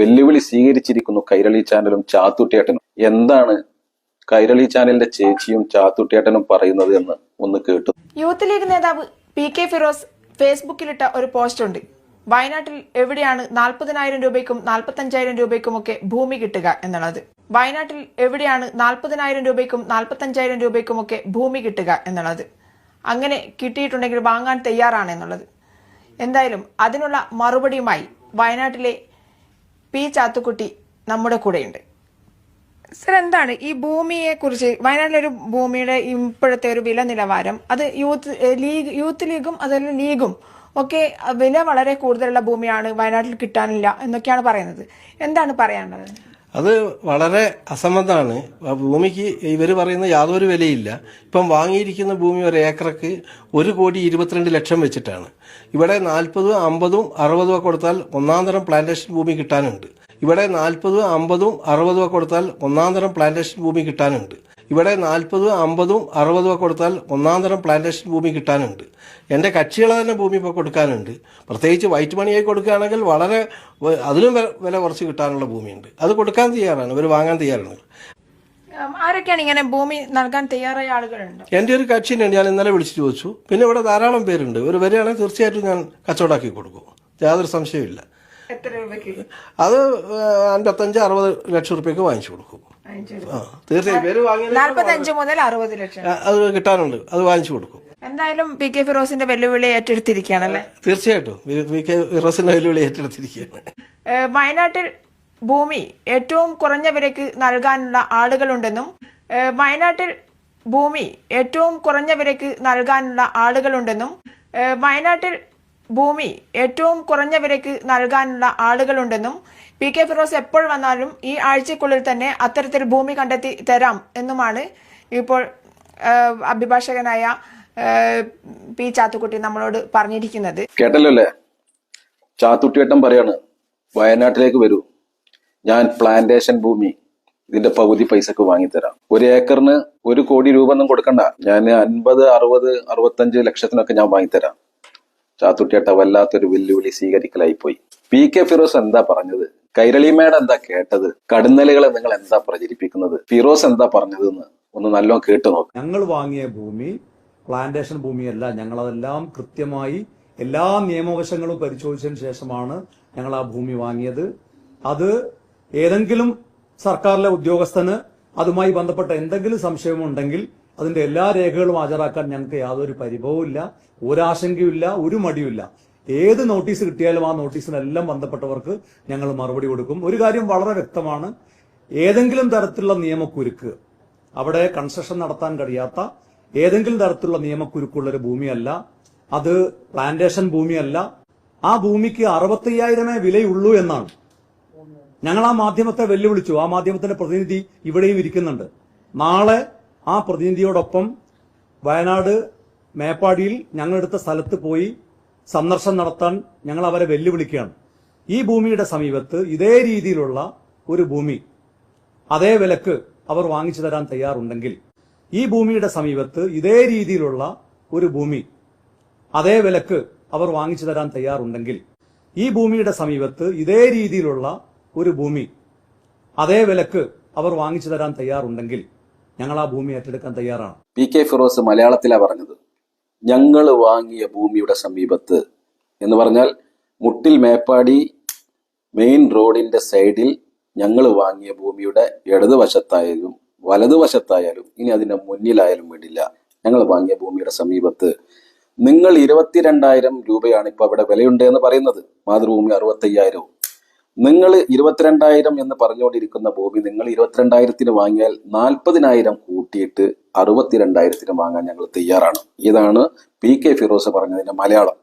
വെല്ലുവിളി സ്വീകരിച്ചിരിക്കുന്നു കൈരളി ചാനലും ചാത്തുട്ടിയേട്ടനും. എന്താണ് കൈരളി ചാനലിന്റെ ചേച്ചിയും ചാത്തുട്ടിയേട്ടനും പറയുന്നത് എന്ന് ഒന്ന് കേട്ടു. യൂത്ത് ലീഗ് നേതാവ് പി കെ ഫിറോസ് ഫേസ്ബുക്കിലിട്ട ഒരു പോസ്റ്റ് ഉണ്ട് വയനാട്ടിൽ എവിടെയാണ് നാൽപ്പതിനായിരം രൂപയ്ക്കും നാൽപ്പത്തഞ്ചായിരം രൂപയ്ക്കുമൊക്കെ ഭൂമി കിട്ടുക എന്നുള്ളത്? വയനാട്ടിൽ എവിടെയാണ് നാൽപ്പതിനായിരം രൂപയ്ക്കും നാൽപ്പത്തഞ്ചായിരം രൂപയ്ക്കുമൊക്കെ ഭൂമി കിട്ടുക എന്നുള്ളത്? അങ്ങനെ കിട്ടിയിട്ടുണ്ടെങ്കിൽ വാങ്ങാൻ തയ്യാറാണ് എന്നുള്ളത്. എന്തായാലും അതിനുള്ള മറുപടിയുമായി വയനാട്ടിലെ പി ചാത്തുക്കുട്ടി നമ്മുടെ കൂടെയുണ്ട്. സർ എന്താണ് ഈ ഭൂമിയെ കുറിച്ച്? വയനാട്ടിലൊരു ഭൂമിയുടെ ഇപ്പോഴത്തെ ഒരു വില നിലവാരം അത് യൂത്ത് ലീഗ് യൂത്ത് ലീഗും അതുപോലെ ലീഗും ഒക്കെ വില വളരെ കൂടുതലുള്ള ഭൂമിയാണ് വയനാട്ടിൽ കിട്ടാനില്ല എന്നൊക്കെയാണ് പറയുന്നത്. എന്താണ് പറയാനുള്ളത്? അത് വളരെ അസംബന്ധമാണ് ഭൂമിക്ക് ഇവർ പറയുന്ന യാതൊരു വിലയില്ല. ഇപ്പം വാങ്ങിയിരിക്കുന്ന ഭൂമി ഒരു ഏക്കറക്ക് ഒരു കോടി ഇരുപത്തിരണ്ട് ലക്ഷം വെച്ചിട്ടാണ്. ഇവിടെ നാൽപ്പതും അമ്പതും അറുപതും ഒക്കെ കൊടുത്താൽ ഒന്നാം തരം പ്ലാന്റേഷൻ ഭൂമി കിട്ടാനുണ്ട്. ഇവിടെ നാൽപ്പതും അമ്പതും അറുപതും ഒക്കെ കൊടുത്താൽ ഒന്നാം തരം പ്ലാന്റേഷൻ ഭൂമി കിട്ടാനുണ്ട്. ഇവിടെ നാൽപ്പതും അമ്പതും അറുപതും ഒക്കെ കൊടുത്താൽ ഒന്നാം തരം പ്ലാന്റേഷൻ ഭൂമി കിട്ടാനുണ്ട്. എന്റെ കക്ഷികളെ തന്നെ ഭൂമി ഇപ്പോൾ കൊടുക്കാനുണ്ട്. പ്രത്യേകിച്ച് വൈറ്റ് മണിയായി കൊടുക്കുകയാണെങ്കിൽ വളരെ അതിലും വില- കുറച്ച് കിട്ടാനുള്ള ഭൂമിയുണ്ട്. അത് കൊടുക്കാൻ തയ്യാറാണ്. ഇവർ വാങ്ങാൻ തയ്യാറാണ്. ആരൊക്കെയാണ് ഇങ്ങനെ ഭൂമി നൽകാൻ തയ്യാറായ ആളുകളുണ്ട്? എന്റെ ഒരു കക്ഷിയുണ്ട് ഞാൻ ഇന്നലെ വിളിച്ചു ചോദിച്ചു. പിന്നെ ഇവിടെ ധാരാളം പേരുണ്ട്. ഇവർ വരികയാണെങ്കിൽ തീർച്ചയായിട്ടും ഞാൻ കച്ചവടമാക്കി കൊടുക്കും. യാതൊരു സംശയമില്ല എത്ര രൂപയ്ക്ക്? അത് അൻപത്തഞ്ച് അറുപത് ലക്ഷം റുപ്യക്ക് വാങ്ങിച്ചു കൊടുക്കും. തീർച്ചയായും. നാൽപ്പത്തഞ്ച് മുതൽ അറുപത് ലക്ഷം. അത് കിട്ടാനുണ്ട്. അത് വാങ്ങിച്ചു കൊടുക്കും. എന്തായാലും പി കെ ഫിറോസിന്റെ വെല്ലുവിളി ഏറ്റെടുത്തിരിക്കുകയാണല്ലേ തീർച്ചയായിട്ടും. വി കെ വെല്ലുവിളി ഏറ്റെടുത്തിരിക്കുകയാണ്. വയനാട്ടിൽ ഭൂമി ഏറ്റവും കുറഞ്ഞ വിലയ്ക്ക് നൽകാനുള്ള ആളുകളുണ്ടെന്നും വയനാട്ടിൽ ഭൂമി ഏറ്റവും കുറഞ്ഞ വിലയ്ക്ക് നൽകാനുള്ള ആളുകളുണ്ടെന്നും വയനാട്ടിൽ ഭൂമി ഏറ്റവും കുറഞ്ഞ വിലയ്ക്ക് നൽകാനുള്ള ആളുകളുണ്ടെന്നും പി കെ ഫിറോസ് എപ്പോൾ വന്നാലും ഈ ആഴ്ചക്കുള്ളിൽ തന്നെ അത്തരത്തിൽ ഭൂമി കണ്ടെത്തി തരാം എന്നുമാണ് ഇപ്പോൾ അഭിഭാഷകനായ പി ചാത്തുക്കുട്ടി നമ്മളോട് പറഞ്ഞിരിക്കുന്നത്. കേട്ടല്ലോ അല്ലേ ചാത്തുട്ടിയേട്ടൻ പറയാണ് വയനാട്ടിലേക്ക് വരൂ. ഞാൻ പ്ലാന്റേഷൻ ഭൂമി ഇതിന്റെ പകുതി പൈസക്ക് വാങ്ങിത്തരാം. ഒരു ഏക്കറിന് ഒരു കോടി രൂപ ഒന്നും കൊടുക്കണ്ട. ഞാൻ അൻപത് അറുപത് അറുപത്തഞ്ച് ലക്ഷത്തിനൊക്കെ ഞാൻ വാങ്ങിത്തരാം. ചാത്തുട്ടിയേട്ട വല്ലാത്തൊരു വെല്ലുവിളി സ്വീകരിക്കലായി പോയി പി കെ ഫിറോസ് എന്താ പറഞ്ഞത്? കൈരളിമേട എന്താ കേട്ടത്? കടുന്നലുകളെ നിങ്ങൾ എന്താ പ്രചരിപ്പിക്കുന്നത്? ഫിറോസ് എന്താ പറഞ്ഞതെന്ന് ഒന്ന് നല്ലോണം കേട്ടു നോക്ക്. ഞങ്ങൾ വാങ്ങിയ ഭൂമി പ്ലാന്റേഷൻ ഭൂമിയല്ല ഞങ്ങൾ അതെല്ലാം കൃത്യമായി എല്ലാ നിയമവശങ്ങളും പരിശോധിച്ചതിന് ശേഷമാണ് ഞങ്ങൾ ആ ഭൂമി വാങ്ങിയത്. അത് ഏതെങ്കിലും സർക്കാരിലെ ഉദ്യോഗസ്ഥന് അതുമായി ബന്ധപ്പെട്ട എന്തെങ്കിലും സംശയമുണ്ടെങ്കിൽ അതിന്റെ എല്ലാ രേഖകളും ഹാജരാക്കാൻ ഞങ്ങൾക്ക് യാതൊരു പരിഭവമില്ല ഒരാശങ്കയുമില്ല ഒരു മടിയുമില്ല ഏത് നോട്ടീസ് കിട്ടിയാലും ആ നോട്ടീസിനെല്ലാം ബന്ധപ്പെട്ടവർക്ക് ഞങ്ങൾ മറുപടി കൊടുക്കും. ഒരു കാര്യം വളരെ വ്യക്തമാണ്. ഏതെങ്കിലും തരത്തിലുള്ള നിയമക്കുരുക്ക് അവിടെ കൺസ്ട്രക്ഷൻ നടത്താൻ കഴിയാത്ത ഏതെങ്കിലും തരത്തിലുള്ള നിയമക്കുരുക്കുള്ള ഒരു ഭൂമിയല്ല അത് പ്ലാന്റേഷൻ ഭൂമിയല്ല. ആ ഭൂമിക്ക് അറുപത്തയ്യായിരമേ വിലയുള്ളൂ എന്നാണ്. ഞങ്ങൾ ആ മാധ്യമത്തെ വെല്ലുവിളിച്ചു. ആ മാധ്യമത്തിന്റെ പ്രതിനിധി ഇവിടെയും ഇരിക്കുന്നുണ്ട്. നാളെ ആ പ്രതിനിധിയോടൊപ്പം വയനാട് മേപ്പാടിയിൽ ഞങ്ങളെടുത്ത സ്ഥലത്ത് പോയി സന്ദർശനം നടത്താൻ ഞങ്ങൾ അവരെ വെല്ലുവിളിക്കുകയാണ്. ഈ ഭൂമിയുടെ സമീപത്ത് ഇതേ രീതിയിലുള്ള ഒരു ഭൂമി അതേ വിലക്ക് അവർ വാങ്ങിച്ചു തരാൻ തയ്യാറുണ്ടെങ്കിൽ ഈ ഭൂമിയുടെ സമീപത്ത് ഇതേ രീതിയിലുള്ള ഒരു ഭൂമി അതേ വിലക്ക് അവർ വാങ്ങിച്ചു തരാൻ തയ്യാറുണ്ടെങ്കിൽ ഈ ഭൂമിയുടെ സമീപത്ത് ഇതേ രീതിയിലുള്ള ഒരു ഭൂമി അതേ വിലക്ക് അവർ വാങ്ങിച്ചു തരാൻ തയ്യാറുണ്ടെങ്കിൽ ഞങ്ങൾ ആ ഭൂമി ഏറ്റെടുക്കാൻ തയ്യാറാണ്. പി കെ ഫിറോസ് മലയാളത്തിലാ പറഞ്ഞത്. ഞങ്ങൾ വാങ്ങിയ ഭൂമിയുടെ സമീപത്ത് എന്ന് പറഞ്ഞാൽ മുട്ടിൽ മേപ്പാടി മെയിൻ റോഡിന്റെ സൈഡിൽ ഞങ്ങൾ വാങ്ങിയ ഭൂമിയുടെ ഇടതുവശത്തായാലും വലതുവശത്തായാലും ഇനി അതിന്റെ മുന്നിലായാലും വേണ്ടില്ല. ഞങ്ങൾ വാങ്ങിയ ഭൂമിയുടെ സമീപത്ത്. നിങ്ങൾ ഇരുപത്തിരണ്ടായിരം രൂപയാണ് ഇപ്പൊ അവിടെ വിലയുണ്ട് എന്ന് പറയുന്നത്. മാതൃഭൂമി അറുപത്തയ്യായിരവും. നിങ്ങൾ ഇരുപത്തിരണ്ടായിരം എന്ന് പറഞ്ഞുകൊണ്ടിരിക്കുന്ന ഭൂമി നിങ്ങൾ ഇരുപത്തിരണ്ടായിരത്തിന് വാങ്ങിയാൽ നാൽപ്പതിനായിരം കൂട്ടിയിട്ട് അറുപത്തിരണ്ടായിരത്തിന് വാങ്ങാൻ ഞങ്ങൾ തയ്യാറാണ്. ഇതാണ് പി കെ ഫിറോസ് പറഞ്ഞതിന്റെ മലയാളം.